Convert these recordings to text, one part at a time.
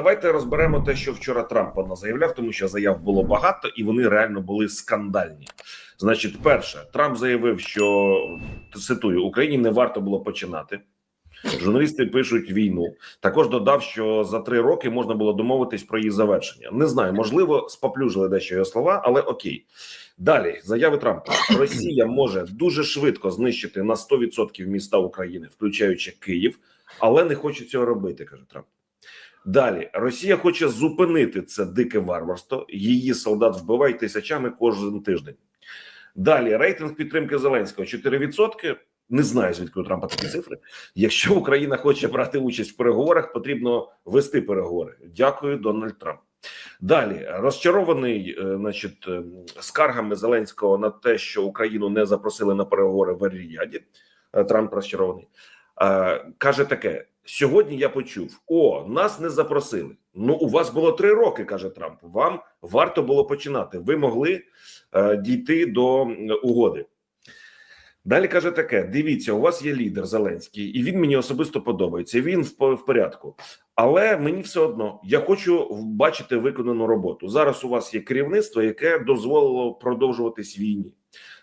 давайте розберемо те, що вчора Трамп заявляв, тому що заяв було багато, і вони реально були скандальні. Значить, перше, Трамп заявив, що цитую Україні не варто було починати. Журналісти пишуть війну. Також додав, що за три роки можна було домовитись про її завершення. Не знаю, можливо, споплюжили дещо його слова, але окей. Далі заяви Трампа: Росія може дуже швидко знищити на 100% міста України, включаючи Київ, але не хоче цього робити, каже Трамп. Далі Росія хоче зупинити це дике варварство. Її солдат вбивають тисячами кожен тиждень. Далі рейтинг підтримки Зеленського 4%. Не знаю, звідки у Трампа такі цифри. Якщо Україна хоче брати участь в переговорах, потрібно вести переговори. Дякую, Дональд Трамп. Далі розчарований, е, значить, е, скаргами Зеленського на те, що Україну не запросили на переговори в Ріяді. Е, Трамп розчарований. Каже таке: сьогодні я почув: о, нас не запросили. Ну, у вас було три роки, каже Трамп. Вам варто було починати. Ви могли е, дійти до угоди. Далі каже таке: дивіться, у вас є лідер Зеленський, і він мені особисто подобається. Він в, в порядку. Але мені все одно я хочу бачити виконану роботу. Зараз у вас є керівництво, яке дозволило продовжуватись війні.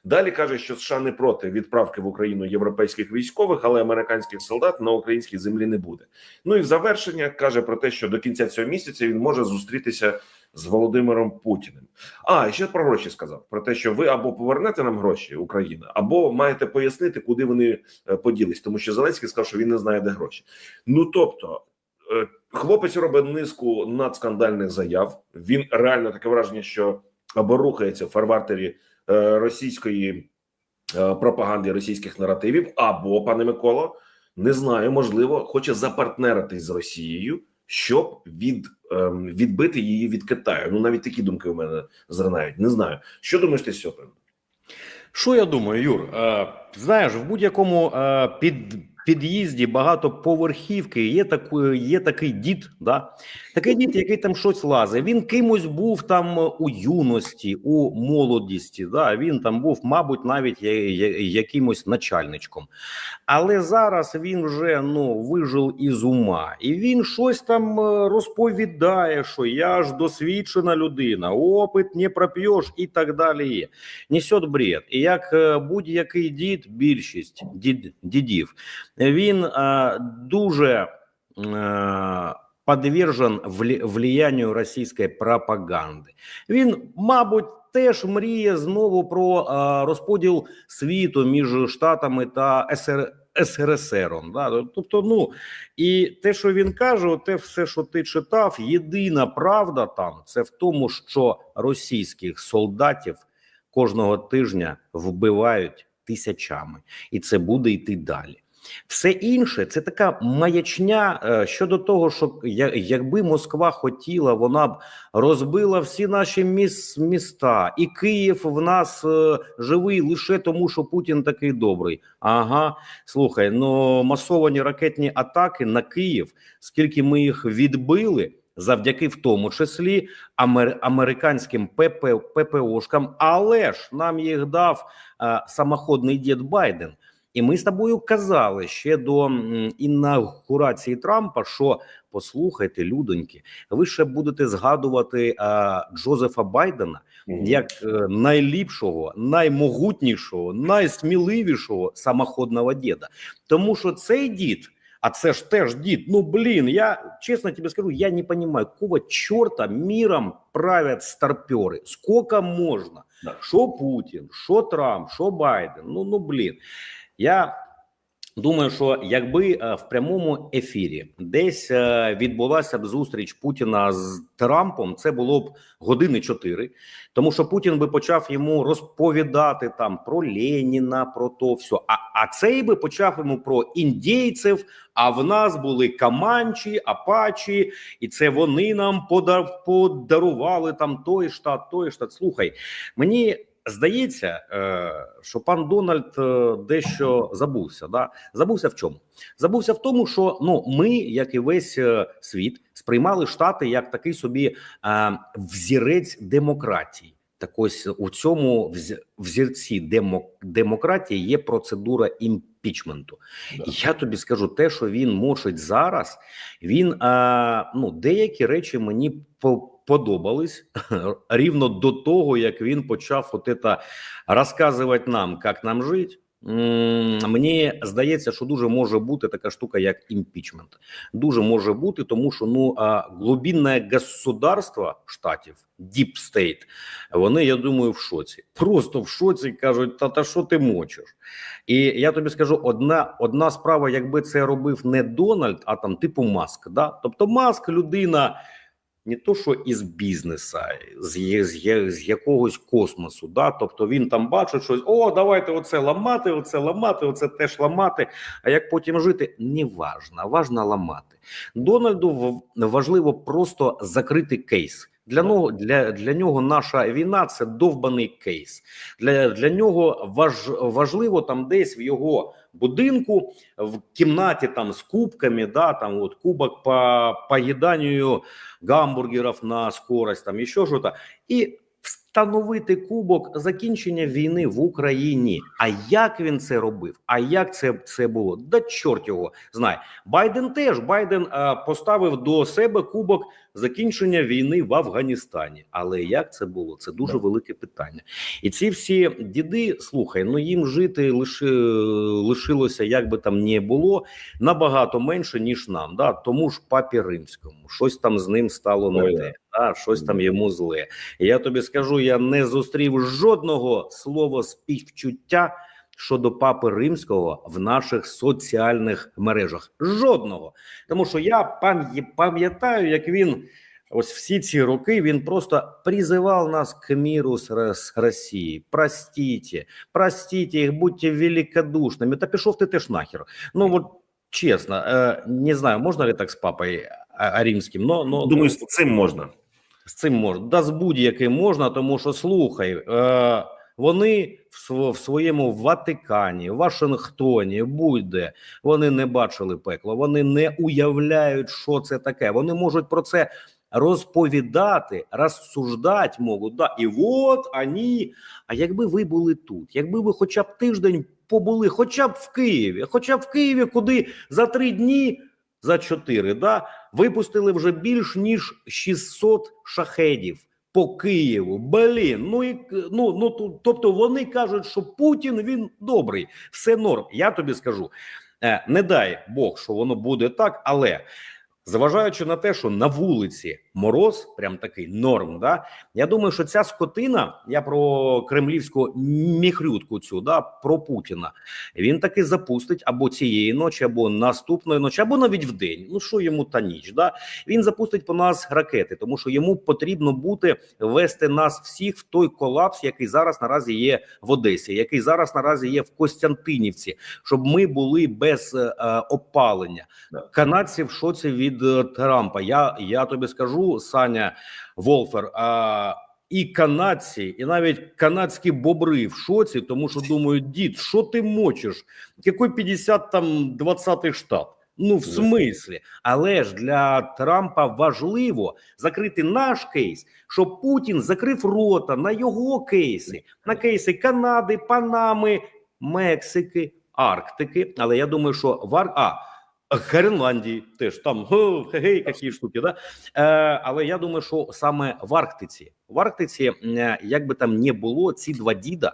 Далі каже, що США не проти відправки в Україну європейських військових, але американських солдат на українській землі не буде. Ну і в завершення каже про те, що до кінця цього місяця він може зустрітися з Володимиром Путіним. А ще про гроші сказав: про те, що ви або повернете нам гроші Україна, або маєте пояснити, куди вони е, поділись, тому що Зеленський сказав, що він не знає, де гроші. Ну тобто. е, Хлопець робить низку надскандальних заяв. Він реально таке враження, що або рухається в фарвартері російської е, пропаганди, російських наративів, або, пане Миколо, не знаю, можливо, хоче запартнеритись з Росією, щоб від, ем, відбити її від Китаю. Ну навіть такі думки у мене зринають. Не знаю. Що думаєш ти з цього? Що я думаю, Юр? Е, знаєш, в будь-якому е, під, під'їзді багатоповерхівки є такий, є такий дід, да? такий дід, який там щось лазить. Він кимось був там у юності, у молодісті. Да? Він там був, мабуть, навіть якимось начальничком. Але зараз він вже ну вижив із ума, і він щось там е, розповідає, що я ж досвідчена людина, опит не проп'єш і так далі. Несет бред. І як е, будь-який дід, більшість дід, дідів, він е, дуже е, подвержен влиянню російської пропаганди. Він, мабуть, теж мріє знову про е, розподіл світу між Штатами та СР. СРСРом, да, тобто, ну і те, що він каже, те все, що ти читав, єдина правда там це в тому, що російських солдатів кожного тижня вбивають тисячами, і це буде йти далі. Все інше це така маячня е, щодо того, що якби Москва хотіла, вона б розбила всі наші міс, міста, і Київ в нас е, живий лише тому, що Путін такий добрий. Ага, слухай, ну масовані ракетні атаки на Київ, скільки ми їх відбили. Завдяки в тому числі амер, американським ПП, ППОшкам, але ж нам їх дав е, самоходний дід Байден. І ми з тобою казали ще до інаугурації Трампа, що послухайте, людоньки, ви ще будете згадувати е, Джозефа Байдена як е, найліпшого, наймогутнішого, найсміливішого самоходного діда. Тому що цей дід, а це ж теж дід. Ну блін, я чесно тобі скажу, я не розумію, кого чорта міром правять старпери. Скільки можна? Да. Що Путін, що Трамп, що Байден. Ну ну блін. Я думаю, що якби е, в прямому ефірі десь е, відбулася б зустріч Путіна з Трампом, це було б години чотири, тому що Путін би почав йому розповідати там про Леніна, про то все. А, а цей би почав йому про індійців. А в нас були Каманчі, Апачі, і це вони нам подар, подарували там той штат, той штат. Слухай, мені здається, е, що пан Дональд е, дещо забувся. Да? Забувся в чому? Забувся в тому, що ну ми, як і весь е, світ, сприймали штати як такий собі взірець демократії. Так ось у цьому вз- взірці демо, демократії є процедура імпічменту. Да. І я тобі скажу, те, що він мочить зараз, він а, ну деякі речі мені по- подобались рівно до того, як він почав от это розказувати нам, як нам жити. Мені здається, що дуже може бути така штука, як імпічмент. Дуже може бути, тому що ну глубинне государство штатів, Deep State, вони, я думаю, в шоці. Просто в шоці кажуть: та та що ти мочиш? І я тобі скажу: одна одна справа, якби це робив не Дональд, а там типу Маск. Да? Тобто Маск людина. Не то, що із бізнеса, з, з, з якогось космосу, да, тобто він там бачить щось: о, давайте оце ламати, оце ламати, оце теж ламати. А як потім жити, не важно, важно ламати. Дональду важливо просто закрити кейс. Для нього для, для нього наша війна це довбаний кейс. Для, для нього важ, важливо там десь в його будинку, в кімнаті там з кубками, да, там от кубок по поїданню гамбургерів на скорость, там і що ж то, і встановити кубок закінчення війни в Україні. А як він це робив? А як це, це було? Да чорт його знає. Байден теж Байден а, поставив до себе кубок закінчення війни в Афганістані. Але як це було? Це дуже Да. велике питання. І ці всі діди, слухай, ну їм жити лиши, лишилося, як би там не було, набагато менше, ніж нам. Да? Тому ж папі римському, щось там з ним стало не те, да? щось там йому зле. І я тобі скажу, я не зустрів жодного слова співчуття щодо папи римського в наших соціальних мережах. Жодного. Тому що я пам'я- пам'ятаю, як він. Ось всі ці роки він просто призивав нас к миру з, Росії. Простите, простите їх, будьте великодушними. Та пішов ти теж нахер. Ну от чесно, е, не знаю, можна ли так з папою а римським, но, но Думаю, з цим можна. З цим можна. Да з будь-яким можна, тому що слухай, е, вони в, в своєму Ватикані, Вашингтоні, будь-де вони не бачили пекло, вони не уявляють, що це таке. Вони можуть про це розповідати, розсуждати можуть. Да, і от вони. А якби ви були тут, якби ви хоча б тиждень побули, хоча б в Києві, хоча б в Києві, куди за три дні, за чотири, да, випустили вже більш ніж 600 шахедів по Києву. Блін, ну і ну, ну тобто вони кажуть, що Путін він добрий, все норм. Я тобі скажу, е, не дай Бог, що воно буде так, але. Зважаючи на те, що на вулиці мороз, прям такий норм, да я думаю, що ця скотина, я про кремлівську міхрютку цю, да про Путіна, він таки запустить або цієї ночі, або наступної ночі, або навіть в день. Ну що йому та ніч? Да він запустить по нас ракети, тому що йому потрібно бути вести нас всіх в той колапс, який зараз наразі є в Одесі, який зараз наразі є в Костянтинівці, щоб ми були без е, е, опалення. Канадці в шоці від е, Трампа. Я, я тобі скажу, Саня Волфер. А, і канадці, і навіть канадські бобри в шоці, тому що думають, дід, що ти мочиш? Який 50 там 20 штат? Ну, в смислі, але ж для Трампа важливо закрити наш кейс, щоб Путін закрив рота на його кейси, на кейси Канади, Панами, Мексики, Арктики. Але я думаю, що в Ар... а, Гренландії теж там гей, які штуки, да? Е, але я думаю, що саме в Арктиці, в Арктиці, е, як би там не було, ці два діда,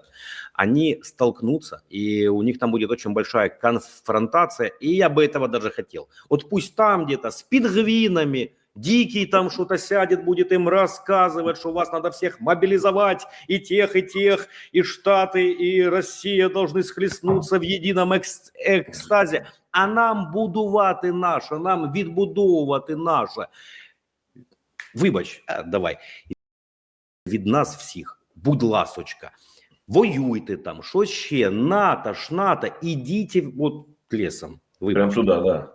вони столкнутся, і у них там будет очень большая конфронтация, и я бы этого даже хотел. От пусть там где-то с пингвинами, Дикий там что-то сядет, будет им рассказывать, что вас надо всех мобилизовать, и тех, и тех, и Штаты, и Россия должны схлестнуться в едином екс- екстазі, а нам будувати наше, нам відбудовувати наше. Вибач, а, давай від нас всіх, будь ласочка, воюйте там, що ще, НАТО, ж НАТО, ідіть от лісом. Вибач. Прям туди, да.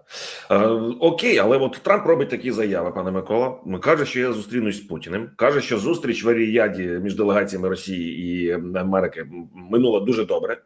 Е, окей, але от Трамп робить такі заяви, пане Микола. Каже, що я зустрінусь з Путіним. Каже, що зустріч в Аріяді між делегаціями Росії і Америки минула дуже добре.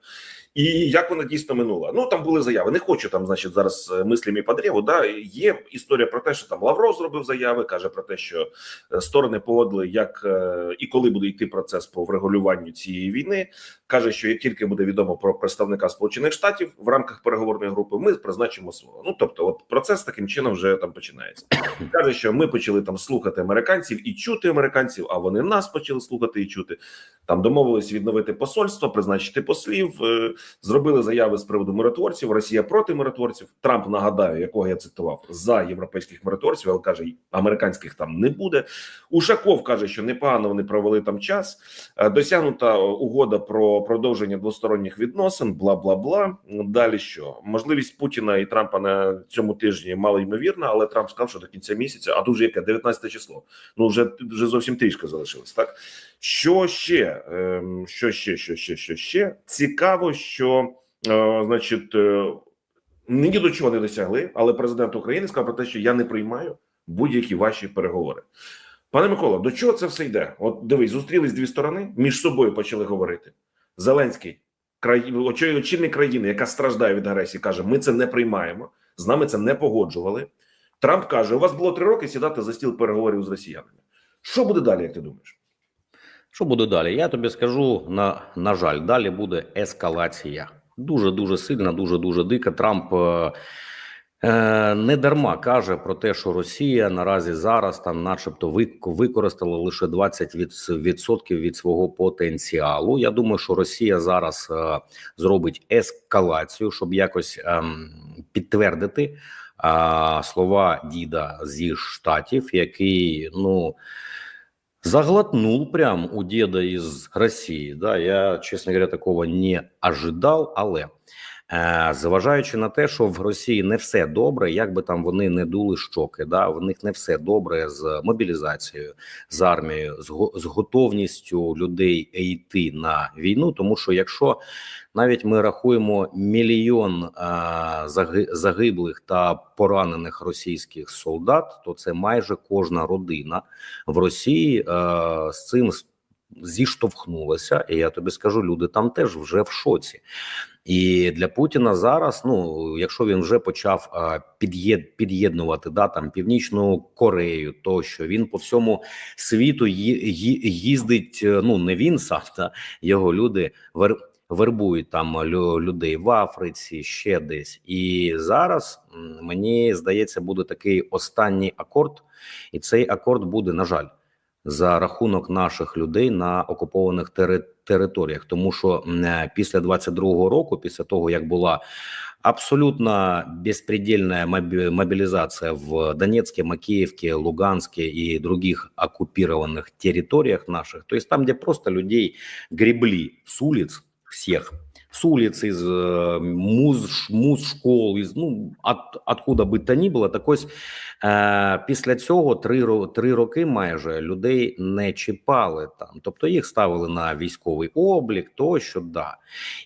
І як вона дійсно минула? Ну там були заяви. Не хочу там, значить, зараз е, мислями по древу. Да є історія про те, що там Лавров зробив заяви, каже про те, що е, сторони погодили, як е, і коли буде йти процес по врегулюванню цієї війни. каже, що як тільки буде відомо про представника Сполучених Штатів в рамках переговорної групи, ми призначимо свого. Ну тобто, от процес таким чином вже там починається. каже, що ми почали там слухати американців і чути американців, а вони нас почали слухати і чути. Там домовились відновити посольство, призначити послів, зробили заяви з приводу миротворців. Росія проти миротворців. Трамп нагадаю, якого я цитував за європейських миротворців, але каже, американських там не буде. Ушаков каже, що непогано вони провели там час. Е, Досягнута угода про продовження двосторонніх відносин. Бла бла бла. Далі що можливість Путіна і Трампа на цьому тижні мало ймовірна, але Трамп сказав, що до кінця місяця, а тут вже яке 19 число. Ну вже вже зовсім трішки залишилось. Так що ще? Ем, Що ще? Що ще? Що ще? Цікаво, що е, значить. е, Ні до чого не досягли, але президент України сказав про те, що я не приймаю будь-які ваші переговори. Пане Микола, до чого це все йде? От дивись, зустрілись дві сторони, між собою почали говорити. Зеленський, край... очільник країни, яка страждає від агресії, каже: Ми це не приймаємо, з нами це не погоджували. Трамп каже: У вас було три роки сідати за стіл переговорів з росіянами. Що буде далі, як ти думаєш? Що буде далі? Я тобі скажу на, на жаль, далі буде ескалація. Дуже дуже сильна, дуже дуже дика. Трамп е, е, не дарма каже про те, що Росія наразі зараз там, начебто, вик- використала лише 20% від, свого потенціалу. Я думаю, що Росія зараз е, зробить ескалацію, щоб якось ем, підтвердити е, слова діда зі штатів, який ну. Заглотнул прям у деда из России, Да, я, честно говоря, такого не ожидал, але зважаючи на те, що в Росії не все добре, як би там вони не дули щоки, да, в них не все добре з мобілізацією, з армією, з, го- з готовністю людей йти на війну. Тому що якщо навіть ми рахуємо мільйон е, заги- загиблих та поранених російських солдат, то це майже кожна родина в Росії е, з цим зіштовхнулася. І я тобі скажу, люди там теж вже в шоці. І для Путіна зараз, ну якщо він вже почав під'єд, під'єднувати да там Північну Корею, тощо він по всьому світу їздить. е, Ну не він сам, та його люди вер, вербують там лю, людей в Африці, ще десь. І зараз мені здається, буде такий останній акорд, і цей акорд буде, на жаль, за рахунок наших людей на окупованих територіях. Тому що е, після 22-го року, після того як була абсолютно безпредельная моби- мобилизация в Донецке, Макеевке, Луганске и других оккупированных территориях наших, то есть там, где просто людей гребли с улиц всех, с улиц, из э, муз, муз школ, із, ну, от, откуда би то ні було, так ось е, після цього три, три роки майже людей не чіпали там. Тобто їх ставили на військовий облік, тощо, да.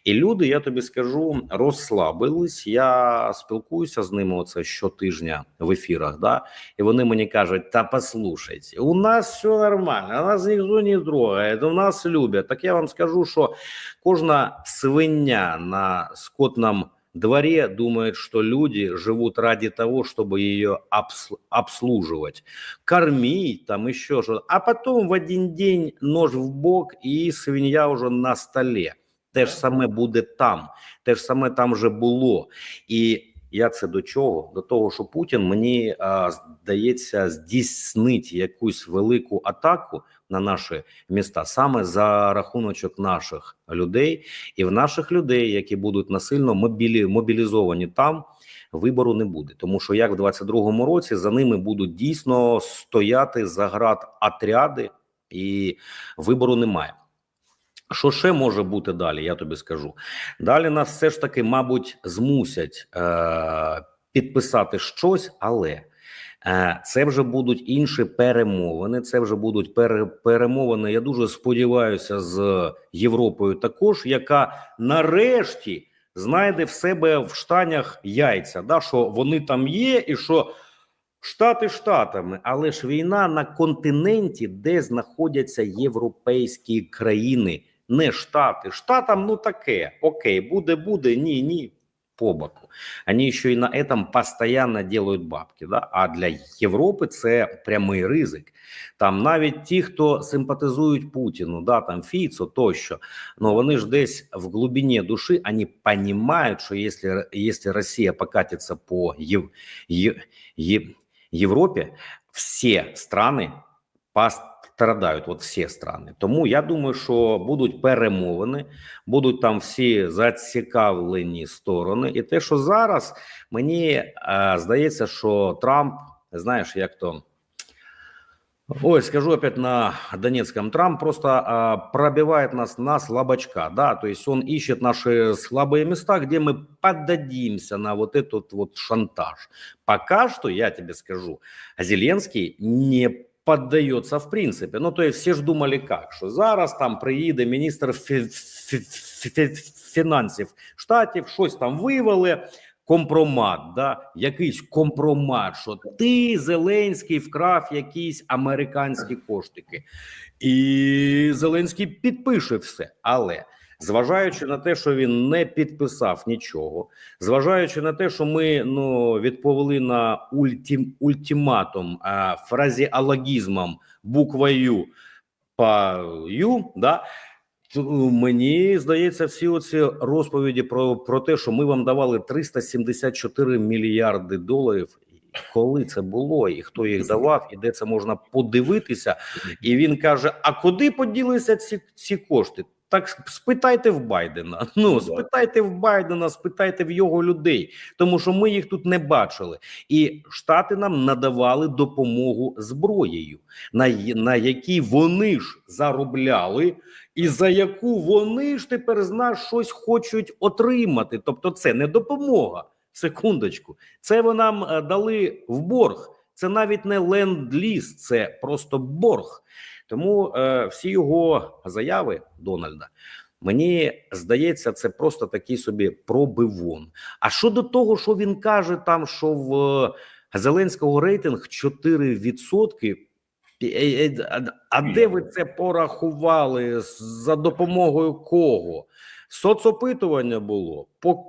І люди, я тобі скажу, розслабились. Я спілкуюся з ними оце щотижня в ефірах, да, і вони мені кажуть: та послухайте, у нас все нормально, нас ніхто не трогає, у нас люблять. Так я вам скажу, що кожна свиня на скотном дворе думает, что люди живут ради того, чтобы ее обс- обслуживать, кормить, там еще что-то. А потом в один день нож в бок и свинья уже на столе. Те ж саме буде там, те ж саме там вже було. І я це до чого? До того, що Путін мені а, здається здійснить якусь велику атаку на наші міста саме за рахуночок наших людей, і в наших людей, які будуть насильно мобілі, мобілізовані там. Вибору не буде, тому що як в 22-му році за ними будуть дійсно стояти заград отряди, і вибору немає. Що ще може бути далі? Я тобі скажу. Далі нас все ж таки, мабуть, змусять е- підписати щось, але це вже будуть інші перемовини. Це вже будуть пере- перемовини. Я дуже сподіваюся, з Європою також, яка нарешті знайде в себе в штанях яйця, да, що вони там є, і що Штати штатами, але ж війна на континенті, де знаходяться європейські країни, не штати. Штатам ну таке, окей, буде, буде, ні, ні. По боку. Они еще и на этом постоянно делают бабки. Да? А для Європи це прямий ризик. Там навіть ті, хто симпатизують Путіну, да, там Фіцо тощо, но вони ж десь в глубині душі вони розуміють, що якщо, якщо Росія покатиться по Єв, Є, Є, Європі, всі страни пострадають, от всі страни. Тому я думаю, що будуть перемовини, будуть там всі зацікавлені сторони, і те, що зараз мені е, здається, що Трамп, знаєш, як то. Ой, скажу опять на Донецком. Трамп просто а, пробивает нас на слабачка, да, то есть он ищет наши слабые места, где мы поддадимся на вот этот вот шантаж. Пока что, я тебе скажу, Зеленский не поддается в принципе. Ну, то есть все ж думали как, що зараз там приїде міністр фі- фі- фі- фінансів штатів, щось там вивели, компромат, да, якийсь компромат, що ти, Зеленський, вкрав якісь американські коштики. І Зеленський підпише все. Але зважаючи на те, що він не підписав нічого, зважаючи на те, що ми ну, відповіли на ультим, ультиматум а, фразеологізмом буквою по Ю, да, то мені здається, всі оці розповіді про, про те, що ми вам давали 374 мільярди доларів. Коли це було, і хто їх давав, і де це можна подивитися, і він каже: А куди поділися ці, ці кошти? Так спитайте в Байдена. Ну спитайте в Байдена, спитайте в його людей, тому що ми їх тут не бачили. І штати нам надавали допомогу зброєю, на, на якій вони ж заробляли, і за яку вони ж тепер з нас щось хочуть отримати. Тобто, це не допомога. Секундочку, це ви нам е, дали в борг. Це навіть не ленд-ліз, це просто борг. Тому е, всі його заяви Дональда. Мені здається, це просто такий собі пробивон. А щодо того, що він каже, там що в е, Зеленського рейтинг 4%, е, е, а- де ви це порахували? За допомогою кого? Соцопитування було по,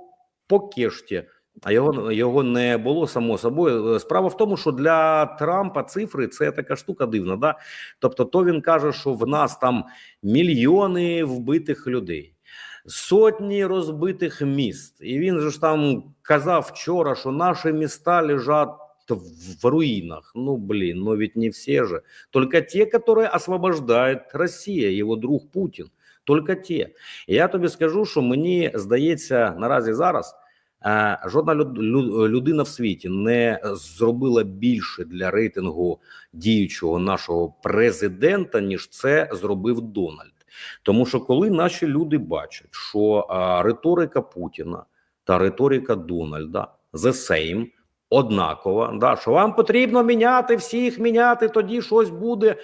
по кешті. А його його не було само собою. Е, Справа в тому, що для Трампа цифри це така штука дивна. Да? Тобто, то він каже, що в нас там мільйони вбитих людей, сотні розбитих міст. І він же ж там казав вчора, що наші міста лежать в руїнах. Ну блін, ну ведь не всі же. Только ті, які освобождає Росія, його друг Путін. Тільки ті. Я тобі скажу, що мені здається, наразі зараз. Е, Жодна люд- людина в світі не зробила більше для рейтингу діючого нашого президента, ніж це зробив Дональд. Тому що коли наші люди бачать, що риторика Путіна та риторика Дональда the same, однакова, да, що вам потрібно міняти всіх, міняти, тоді щось буде.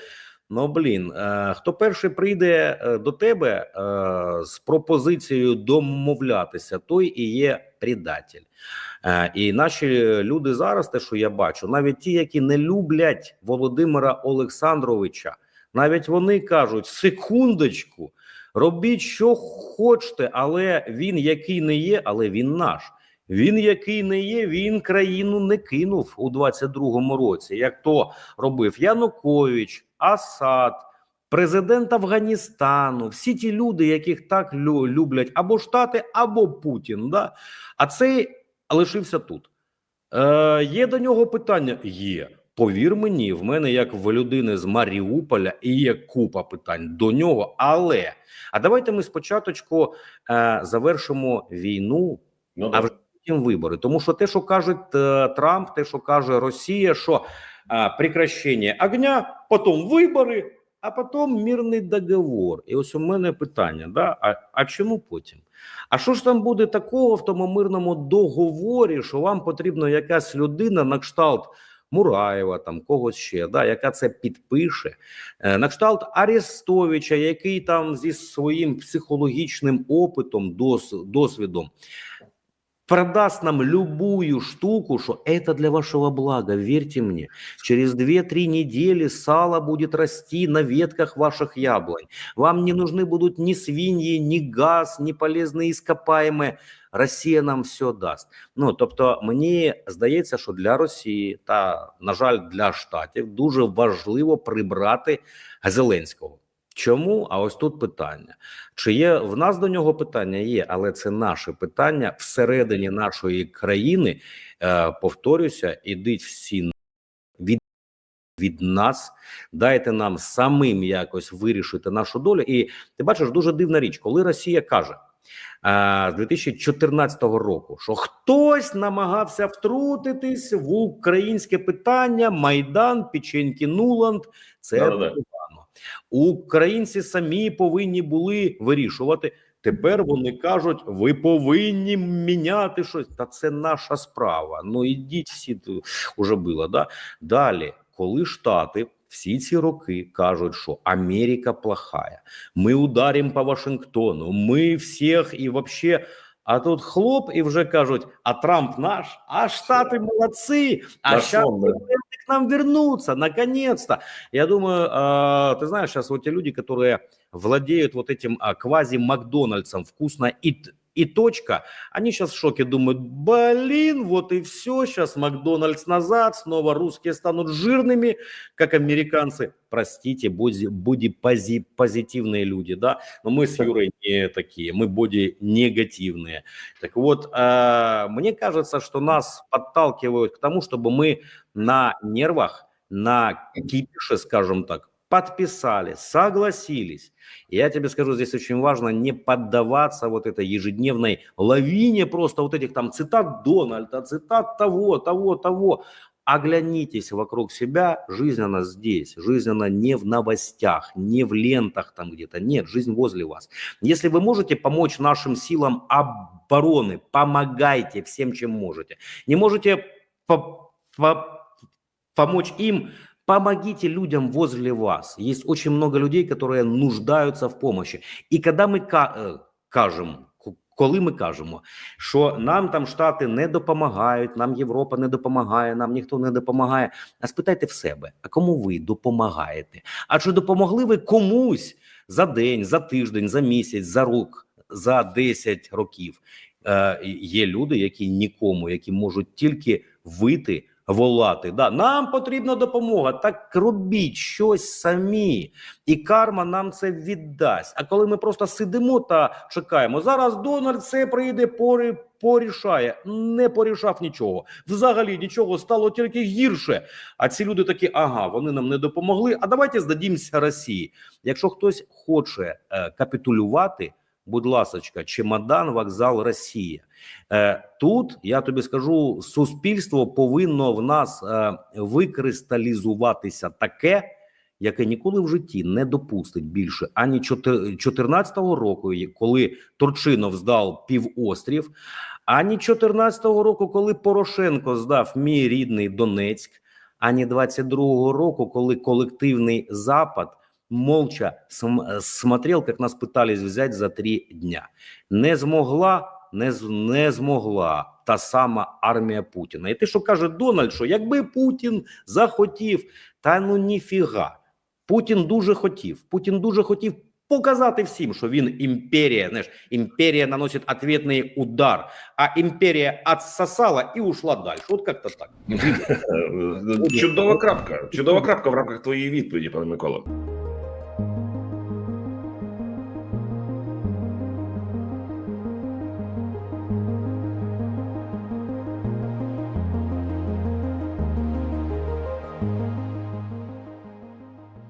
Ну блін, е, хто перший прийде е, до тебе е, з пропозицією домовлятися, той і є предатель. І наші люди зараз, те, що я бачу, навіть ті, які не люблять Володимира Олександровича, навіть вони кажуть: секундочку, робіть, що хочете, але він який не є, але він наш. Він який не є, він країну не кинув у 22-му році, як то робив Янукович, Асад, президент Афганістану, всі ті люди, яких так люблять або Штати, або Путін. Да? А цей лишився тут. Е, є до нього питання? Є. Повір мені, в мене, як в людини з Маріуполя, і є купа питань до нього. Але а давайте ми спочатку е, завершимо війну, Ну, а вже потім вибори. Тому що те, що каже Трамп, те, що каже Росія, що прекращення огня, потім вибори, а потім мирний договор. І ось у мене питання: да? а, а чому потім? А що ж там буде такого в тому мирному договорі, що вам потрібна якась людина на кшталт Мураєва, там когось ще, да, яка це підпише, Е, на кшталт Арестовича, який там зі своїм психологічним опитом, досвідом продаст нам любую штуку, что это для вашего блага, верьте мне. Через 2-3 недели сало будет расти на ветках ваших яблонь. Вам не нужны будут ни свиньи, ни газ, ни полезные ископаемые. Росія нам все дасть. Ну тобто, мені здається, що для Росії та на жаль для штатів дуже важливо прибрати Зеленського. Чому? А ось тут питання: чи є в нас до нього питання? Є, але це наше питання всередині нашої країни. Е, повторюся, ідіть всі від, від нас, дайте нам самим якось вирішити нашу долю. І ти бачиш дуже дивна річ, коли Росія каже. е, З 2014 року, що хтось намагався втрутитись в українське питання, Майдан, Печеньки, Нуланд. Це Да-да-да. погано. Українці самі повинні були вирішувати. Тепер вони кажуть, ви повинні міняти щось. Та це наша справа. Ну ідіть всі уже було. Да? Далі, коли Штати всі ці роки кажуть, що Америка плохая, ми ударимо по Вашингтону, ми всіх і вообще. А тут хлоп, і вже кажуть: а Трамп наш, а Штати молодці, а да. к нам вернуться, наконец-то. Я думаю, э, ты знаешь, сейчас вот те люди, которые владеют вот этим а, квази-Макдональдсом, вкусно и, и точка, они сейчас в шоке думают, блин, вот и все, сейчас Макдональдс назад, снова русские станут жирными, как американцы. Простите, боди, боди пози, позитивные люди, да, но мы с Юрой не такие, мы боди негативные. Так вот, э, мне кажется, что нас подталкивают к тому, чтобы мы на нервах, на кипише, скажем так, подписали, согласились. И я тебе скажу, здесь очень важно не поддаваться вот этой ежедневной лавине просто вот этих там цитат Дональда, цитат того, того, того. Оглянитесь вокруг себя, жизнь она здесь, жизнь она не в новостях, не в лентах там где-то, нет, жизнь возле вас. Если вы можете помочь нашим силам обороны, помогайте всем, чем можете. Не можете по- по- помочь им, помогите людям возле вас. Есть очень много людей, которые нуждаються в помощи. І коли ми ка- е, кажемо, к- коли ми кажемо, що нам там Штати не допомагають, нам Європа не допомагає, нам ніхто не допомагає. А спитайте в себе, а кому ви допомагаєте? А чи допомогли ви комусь за день, за тиждень, за місяць, за рік, за 10 років? Е, є люди, які нікому, які можуть тільки вийти, волати. Да, нам потрібна допомога. Так робіть щось самі, і карма нам це віддасть. А коли ми просто сидимо та чекаємо, зараз Дональд все прийде, порі, порішає. Не порішав нічого. Взагалі нічого стало тільки гірше. А ці люди такі, ага, вони нам не допомогли. А давайте здадімося Росії. Якщо хтось хоче е, капітулювати. Будь ласочка, чемодан, вокзал, Росія. Е, тут я тобі скажу, суспільство повинно в нас е, викристалізуватися таке, яке ніколи в житті не допустить більше ані 2014 року, коли Турчинов здав півострів, ані 2014 року, коли Порошенко здав мій рідний Донецьк, ані 22-го року, коли колективний Запад молча см- смотрел, как нас пытались взять за три дня. Не змогла, не, не змогла та сама армія Путіна. І те, що каже Дональд, що якби Путін захотів, та ну ніфіга. Путін дуже хотів. Путін дуже хотів показати всім, що він імперія. Знаєш, імперія наносить ответний удар, а імперія отсосала і ушла далі. От як-то так. Е, Чудова крапка. Чудова крапка в рамках твоєї відповіді, пане Микола.